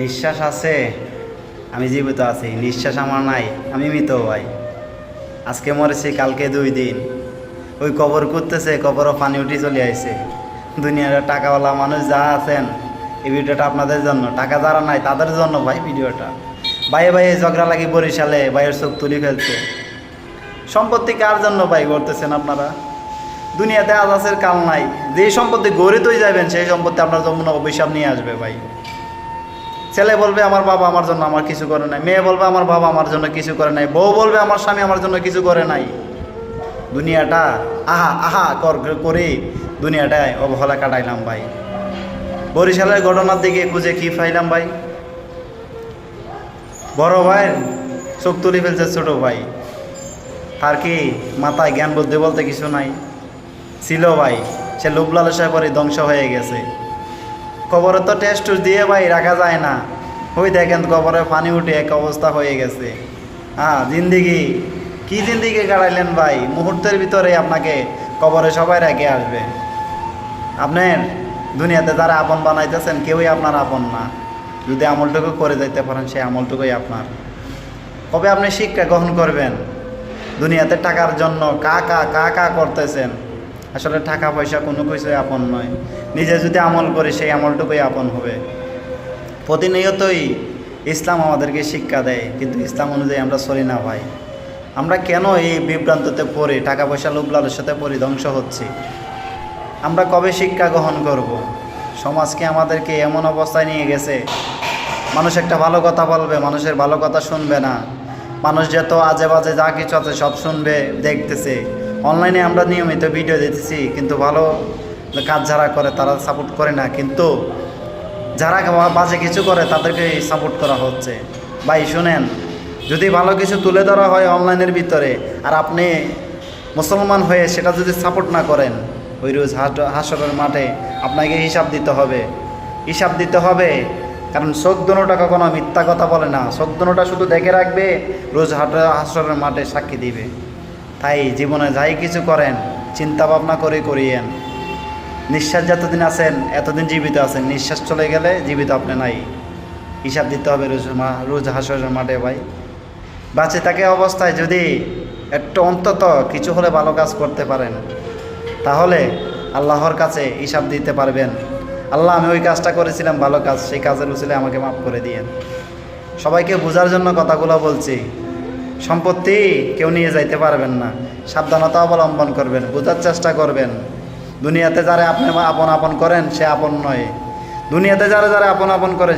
নিঃশ্বাস আছে? আমি জীবিত আছি, নিঃশ্বাস আমার নাই, আমি মৃত ভাই। আজকে মরেছি, কালকে দুই দিন। ওই কবর করতেছে কবরও পানি উঠে চলে আইছে। দুনিয়ার টাকাওয়ালা মানুষ যা আছেন, এই ভিডিওটা আপনাদের জন্য। টাকা যারা নাই, তাদের জন্য ভাই ভিডিওটা। ভাইয়ে ভাইয়ে ঝগড়া লাগি বরিশালে, ভাইয়ের চোখ তুলি ফেলছে। সম্পত্তি কার জন্য ভাই করতেছেন আপনারা? দুনিয়াতে আজাসের কাল নাই। যে সম্পত্তি গড়ে তুই যাবেন, সেই সম্পত্তি আপনার জন্য অভিশাপ নিয়ে আসবে ভাই। ছেলে বলবে, আমার বাবা আমার জন্য আমার কিছু করে নাই। মেয়ে বলবে, আমার বাবা আমার জন্য কিছু করে নাই। বউ বলবে, আমার স্বামী আমার জন্য কিছু করে নাই। দুনিয়াটা, আহা আহা, কর, করে। দুনিয়াটায় অবহেলা কাটাইলাম ভাই। বরিশালের ঘটনার দিকে খুঁজে কি পাইলাম ভাই? বড় ভাই চোখ তুলে ফেলছে ছোট ভাই। তার কি মাথায় জ্ঞান বুদ্ধি বলতে কিছু নাই? ছিল ভাই, সে লোভ লালসা করে ধ্বংস হয়ে গেছে। কবরে তো টেস্ট টুস দিয়ে ভাই রাখা যায় না। ওই দেখেন কবরে পানি উঠে এক অবস্থা হয়ে গেছে। হ্যাঁ জিন্দিগি। কি জিন্দিগি কাটাইলেন ভাই? মুহূর্তের ভিতরে আপনাকে কবরে সবাই রেখে আসবে। আপনার দুনিয়াতে যারা আপন বানাইতেছেন, কেউই আপনার আপন না। যদি আমলটুকু করে যাইতে পারেন, সেই আমলটুকুই আপনার। কবে আপনি শিক্ষা গ্রহণ করবেন? দুনিয়াতে টাকার জন্য কা কা কা কা করতেছেন। আসলে টাকা পয়সা কোনো কিছুই আপন নয়। নিজে যদি আমল করে, সেই আমলটুকুই আপন হবে। প্রতিনিয়তই ইসলাম আমাদেরকে শিক্ষা দেয়, কিন্তু ইসলাম অনুযায়ী আমরা চলি না ভাই। আমরা কেন এই বিভ্রান্ততে পড়ি টাকা পয়সা লোভ সাথে পড়ি ধ্বংস হচ্ছি? আমরা কবে শিক্ষা গ্রহণ করব। সমাজকে আমাদেরকে এমন অবস্থায় নিয়ে গেছে, মানুষ একটা ভালো কথা বলবে, মানুষের ভালো কথা শুনবে না। মানুষ যত আজে বাজে যা কিছু আছে সব শুনবে, দেখতেছে। অনলাইনে আমরা নিয়মিত ভিডিও দিতেছি, কিন্তু ভালো কাজ যারা করে তারা সাপোর্ট করে না, কিন্তু যারা বাজে কিছু করে, তাদেরকে সাপোর্ট করা হচ্ছে। ভাই, শুনেন, যদি ভালো কিছু তুলে ধরা হয় অনলাইনের ভিতরে, আর আপনি মুসলমান হয়ে সেটা যদি সাপোর্ট না করেন, ওই রোজ হাসরের মাঠে আপনাকে হিসাব দিতে হবে। হিসাব দিতে হবে, কারণ দোনোটা কখনো মিথ্যা কথা বলে না। দোনোটা শুধু দেখে রাখবে, রোজ হাট, হাসরের মাঠে সাক্ষী দিবে। তাই জীবনে যাই কিছু করেন, চিন্তা ভাবনা করে করিয়েন। নিঃশ্বাস যতদিন আছেন, এতদিন জীবিত আছেন, নিঃশ্বাস চলে গেলে জীবিত আপনি নাই। হিসাব দিতে হবে রোজ মা- রোজ হাসরের মাঠে ভাই। বাঁচে থাকে অবস্থায় যদি একটু অন্তত কিছু হলে ভালো কাজ করতে পারেন। তাহলে আল্লাহর কাছে হিসাব দিতে পারবেন। আল্লাহ, আমি ওই কাজটা করেছিলাম, ভালো কাজ, সেই কাজের উচিলে আমাকে মাফ করে দিয়েন। সবাইকে বোঝার জন্য কথাগুলো বলছি। সম্পত্তি কেউ নিয়ে যাইতে পারবেন না। সাবধানতা অবলম্বন করবেন, বোঝার চেষ্টা করবেন। দুনিয়াতে যারা আপনি আপন আপন করেন, সে আপন নয়। দুনিয়াতে যারা যারা আপন আপন করেন